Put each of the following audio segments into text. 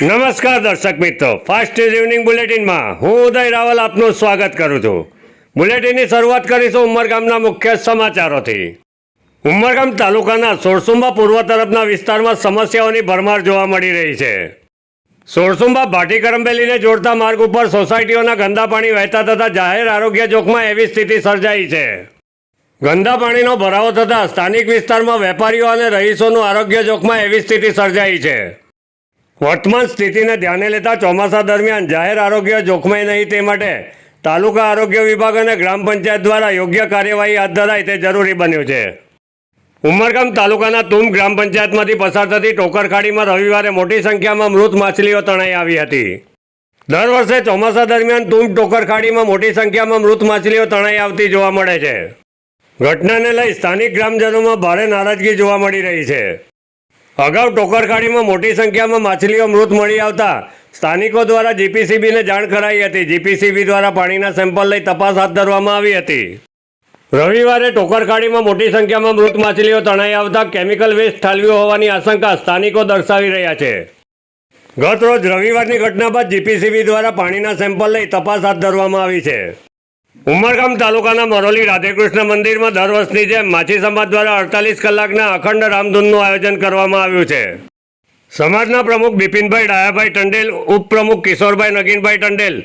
નમસ્કાર દર્શક મિત્રો. ફાસ્ટ ઇવનિંગ બુલેટિનમાં હું ઉદય રાવલ આપનું સ્વાગત કરું છું. બુલેટિનની શરૂઆત કરીશું ઉમરગામના મુખ્ય સમાચારોથી. ઉમરગામ તાલુકાના સોરસુંબા પૂર્વ તરફના વિસ્તારમાં સમસ્યાઓની ભરમાર જોવા મળી રહી છે. સોરસુંબા ભાટી કરંબેલીને જોડતા માર્ગ ઉપર સોસાયટીઓના ગંદા પાણી વહેતા થતાં જાહેર આરોગ્ય જોખમાં એવી સ્થિતિ સર્જાઈ છે. ગંદા પાણીનો ભરાવો થતાં સ્થાનિક વિસ્તારમાં વેપારીઓ અને રહીશોનું આરોગ્ય જોખમાં એવી સ્થિતિ સર્જાઈ છે. વર્તમાન સ્થિતિને ધ્યાને લેતા ચોમાસા દરમિયાન જાહેર આરોગ્ય જોખમાય નહીં તે માટે તાલુકા આરોગ્ય વિભાગ અને ગ્રામ પંચાયત દ્વારા યોગ્ય કાર્યવાહી હાથ ધરાય તે જરૂરી બન્યું છે. ઉમરગામ તાલુકાના તુમ ગ્રામ પંચાયતમાંથી પસાર થતી ટોકરખાડીમાં રવિવારે મોટી સંખ્યામાં મૃત માછલીઓ તણાઈ આવી હતી. દર વર્ષે ચોમાસા દરમિયાન તુમ ટોકરખાડીમાં મોટી સંખ્યામાં મૃત માછલીઓ તણાઈ આવતી જોવા મળે છે. ઘટનાને લઈ સ્થાનિક ગ્રામજનોમાં ભારે નારાજગી જોવા મળી રહી છે. અગાઉ ટોકરખાડીમાં મોટી સંખ્યામાં માછલીઓ મૃત મળી આવતા. સ્થાનિકો દ્વારા જીપીસીબીને જાણ કરાઈ હતી. જીપીસીબી દ્વારા પાણીના સેમ્પલ લઈ તપાસ હાથ ધરવામાં આવી હતી. રવિવારે ટોકરખાડીમાં મોટી સંખ્યામાં મૃત માછલીઓ તણાઈ આવતા કેમિકલ વેસ્ટ ઠાલવ્યું હોવાની આશંકા સ્થાનિકો દર્શાવી રહ્યા છે. ગત રોજ રવિવારની ઘટના બાદ જીપીસીબી દ્વારા પાણીના સેમ્પલ લઈ તપાસ હાથ ધરવામાં આવી છે. ઉમરગામ તાલુકાના મરોલી રાધેકૃષ્ણ મંદિરમાં દર વર્ષની જેમ માછી સમાજ દ્વારા અડતાલીસ કલાકના અખંડ રામધૂનનું આયોજન કરવામાં આવ્યું છે. સમાજના પ્રમુખ બિપિનભાઈ ડાયાભાઈ ટંડેલ, ઉપપ્રમુખ કિશોરભાઈ નગીનભાઈ ટંડેલ,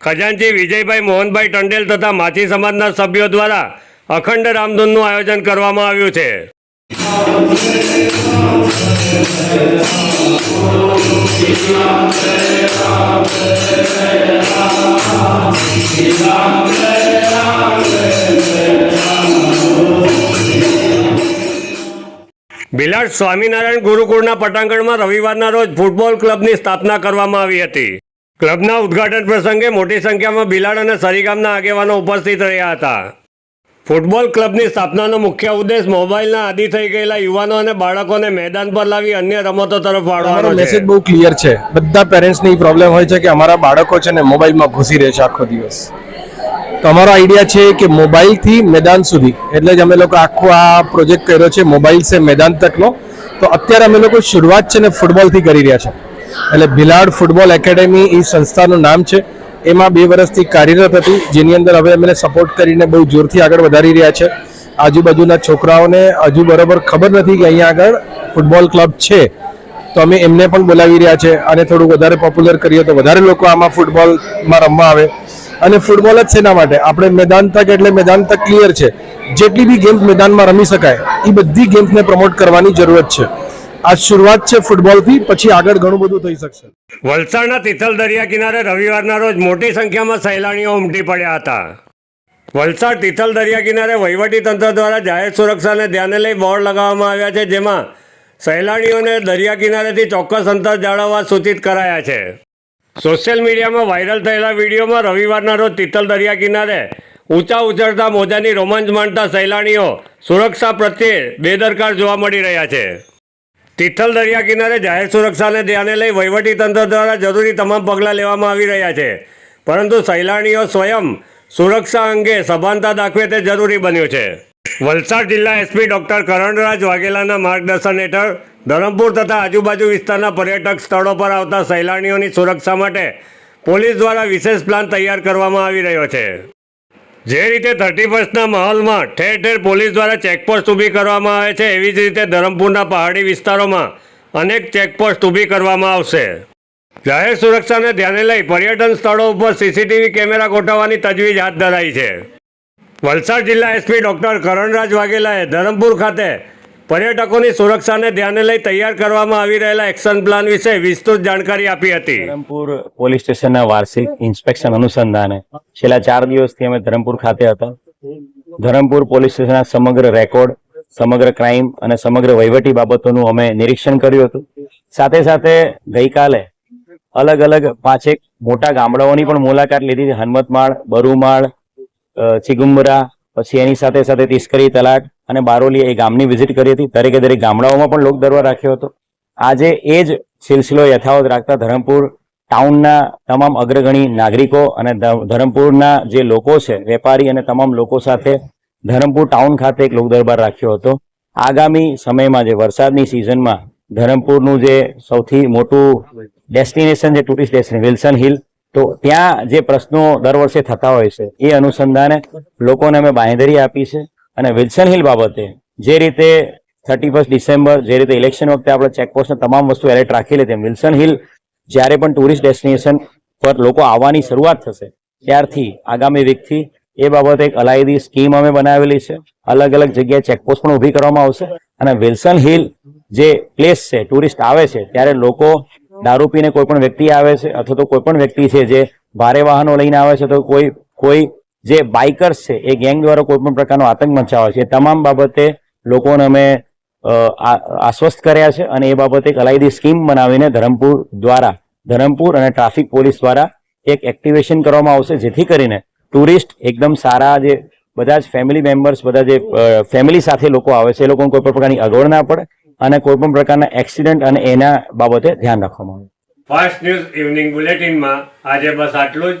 ખજાનચી વિજયભાઈ મોહનભાઈ ટંડેલ તથા માછી સમાજના સભ્યો દ્વારા અખંડ રામધૂનનું આયોજન કરવામાં આવ્યું છે. બિલાડ સ્વામિનારાયણ ગુરુકુળના પટાંગણમાં રવિવારના રોજ ફૂટબોલ ક્લબની સ્થાપના કરવામાં આવી હતી. ક્લબના ઉદ્ઘાટન પ્રસંગે મોટી સંખ્યામાં બિલાડ અને સરીગામના આગેવાનો ઉપસ્થિત રહ્યા હતા. ફૂટબોલ ક્લબની સ્થાપનાનો મુખ્ય ઉદ્દેશ મોબાઈલના આદિ થઈ ગયેલા યુવાનો અને બાળકોને મેદાન પર લાવી અન્ય રમતો તરફ વાળવાનો મેસેજ બહુ ક્લિયર છે. બધા પેરેન્ટ્સની પ્રોબ્લેમ હોય છે કે અમારા બાળકો છે ને મોબાઈલમાં ઘૂસી રહે છે આખો દિવસ. તો અમારો આઈડિયા છે કે મોબાઈલથી મેદાન સુધી એટલે જ અમે લોકો આખો આ પ્રોજેક્ટ કર્યો છે મોબાઈલ છે મેદાન તકનો. તો અત્યારે અમે લોકો શરૂઆત છે ને ફૂટબોલથી કરી રહ્યા છે. એટલે ભિલાડ ફૂટબોલ એકેડેમી એ સંસ્થાનું નામ છે. એમાં બે વર્ષથી કાર્યરત હતી, જેની અંદર હવે અમે સપોર્ટ કરીને બહુ જોરથી આગળ વધારી રહ્યા છે. આજુબાજુના છોકરાઓને હજુ બરાબર ખબર નથી કે અહીંયા આગળ ફૂટબોલ ક્લબ છે. તો અમે એમને પણ બોલાવી રહ્યા છે અને થોડું વધારે પોપ્યુલર કરીએ તો વધારે લોકો આમાં ફૂટબોલમાં રમવા આવે. અને ફૂટબોલ જ શેના માટે? આપણે મેદાન તક એટલે મેદાન તક ક્લિયર છે. જેટલી બી ગેમ્સ મેદાનમાં રમી શકાય એ બધી ગેમ્સને પ્રમોટ કરવાની જરૂરત છે. આ શરૂઆત છે ફૂટબોલથી, પછી આગળ ઘણું બધું થઈ શકશે. વલસાડના તિથલ દરિયા કિનારે રવિવારના રોજ મોટી સંખ્યામાં સહેલાણીઓ ઉમટી પડ્યા હતા. વલસાડ તિથલ દરિયા કિનારે વહીવટી તંત્ર દ્વારા જાહેર સુરક્ષાને ધ્યાને લઈ બોર્ડ લગાવવામાં આવ્યા છે, જેમાં સહેલાણીઓને દરિયા કિનારેથી ચોક્કસ અંતર જાળવવા સૂચિત કરાયા છે. સોશિયલ મીડિયામાં વાયરલ થયેલા વિડીયોમાં રવિવારના રોજ તિથલ દરિયા કિનારે ઊંચા ઉછળતા મોજાની રોમાંચ માણતા સહેલાણીઓ સુરક્ષા પ્રત્યે બેદરકાર જોવા મળી રહ્યા છે. તિથલ દરિયા કિનારે જાહેર સુરક્ષાને ધ્યાને લઈ વહીવટી તંત્ર દ્વારા જરૂરી તમામ પગલાં લેવામાં આવી રહ્યા છે. પરંતુ સહેલાણીઓ સ્વયં સુરક્ષા અંગે સભાનતા દાખવે તે જરૂરી બન્યું છે. વલસાડ જિલ્લા એસપી ડૉક્ટર કરણરાજ વાઘેલાના માર્ગદર્શન હેઠળ ધરમપુર તથા આજુબાજુ વિસ્તારના પર્યટક સ્થળો પર આવતા સહેલાણીઓની સુરક્ષા માટે પોલીસ દ્વારા વિશેષ પ્લાન તૈયાર કરવામાં આવી રહ્યો છે. જે રીતે થર્ટી ફર્સ્ટના માહોલમાં ઠેર ઠેર પોલીસ દ્વારા ચેકપોસ્ટ ઊભી કરવામાં આવે છે, એવી જ રીતે ધરમપુરના પહાડી વિસ્તારોમાં અનેક ચેકપોસ્ટ ઊભી કરવામાં આવશે. જાહેર સુરક્ષાને ધ્યાને લઈ પર્યટન સ્થળો ઉપર સીસીટીવી કેમેરા ગોઠવવાની તજવીજ હાથ ધરાઈ છે. વલસાડ જિલ્લા એસપી ડોક્ટર કરણરાજ વાઘેલાએ ધરમપુર ખાતે પર્યટકોની સુરક્ષાને ધ્યાને લઈ તૈયાર કરવામાં આવી રહેલા એક્શન પ્લાન વિશે વિસ્તૃત જાણકારી આપી હતી. ધરમપુર પોલીસ સ્ટેશનના વાર્ષિક ઇન્સ્પેક્શન અનુસંધાને છેલ્લા ચાર દિવસથી અમે ધરમપુર ખાતે હતા. ધરમપુર પોલીસ સ્ટેશનના સમગ્ર રેકોર્ડ, સમગ્ર ક્રાઇમ અને સમગ્ર વહીવટી બાબતોનું અમે નિરીક્ષણ કર્યું હતું. સાથે સાથે ગઈકાલે અલગ અલગ પાંચેક મોટા ગામડાઓની પણ મુલાકાત લીધી હતી. હનમતમાળ, બરુમાળ ચિગુમ્બરા પછી એની સાથે સાથે તિસ્કરી તલાટ અને બારોલી એ ગામની વિઝિટ કરી હતી. દરેકે દરેક ગામડાઓમાં પણ લોક દરબાર રાખ્યો હતો. આજે એ જ સિલસિલો યથાવત રાખતા ધરમપુર ટાઉનના તમામ અગ્રગણી નાગરિકો અને ધરમપુરના જે લોકો છે, વેપારી અને તમામ લોકો સાથે ધરમપુર ટાઉન ખાતે એક લોક દરબાર રાખ્યો હતો. આગામી સમયમાં જે વરસાદની સિઝનમાં ધરમપુરનું જે સૌથી મોટું ડેસ્ટિનેશન જે ટુરિસ્ટ ડેસ્ટિનેશન, વિલ્સન હિલ, તો ત્યાં જે પ્રશ્નો દર વર્ષે થતા હોય છે, એ અનુસંધાને લોકોને અમે બાંહેધરી આપી છે. અને વિલ્સન હિલ બાબતે જે રીતે થર્ટી ફર્સ્ટ ડિસેમ્બર જે રીતે ઇલેક્શન વખતે આપણે ચેકપોસ્ટને તમામ વસ્તુ એલર્ટ રાખેલી તેમ વિલ્સન હિલ જ્યારે પણ ટુરિસ્ટ ડેસ્ટિનેશન પર લોકો આવવાની શરૂઆત થશે, ત્યારથી આગામી વીકથી એ બાબતે એક અલાયદી સ્કીમ અમે બનાવેલી છે. અલગ અલગ જગ્યાએ ચેકપોસ્ટ પણ ઊભી કરવામાં આવશે અને વિલ્સન હિલ જે પ્લેસ છે ટુરિસ્ટ આવે છે, ત્યારે લોકો દારૂ પીને કોઈ પણ વ્યક્તિ આવે છે અથવા તો કોઈ પણ વ્યક્તિ છે જે ભારે વાહનો લઈને આવે છે, તો કોઈ કોઈ જે બાઇકર્સ છે, એ ગેંગ દ્વારા કોઈ પણ પ્રકારનો આતંક મચાવે છે તમામ બાબતે લોકોને અમે આશ્વસ્ત કર્યા છે અને એ બાબતે એક અલાયદી સ્કીમ બનાવીને ધરમપુર દ્વારા, ધરમપુર અને ટ્રાફિક પોલીસ દ્વારા એક એક્ટિવેશન કરવામાં આવશે, જેથી કરીને ટુરિસ્ટ એકદમ સારા જે બધા જ ફેમિલી મેમ્બર્સ બધા જે ફેમિલી સાથે લોકો આવે છે, એ લોકોને કોઈ પણ પ્રકારની અગવડ ના પડે અને કોઈ પણ પ્રકારના એક્સિડન્ટ અને એના બાબતે ધ્યાન રાખવામાં આવે. ફાસ્ટ ન્યૂઝ ઇવનિંગ બુલેટિનમાં આજે બસ આટલું જ.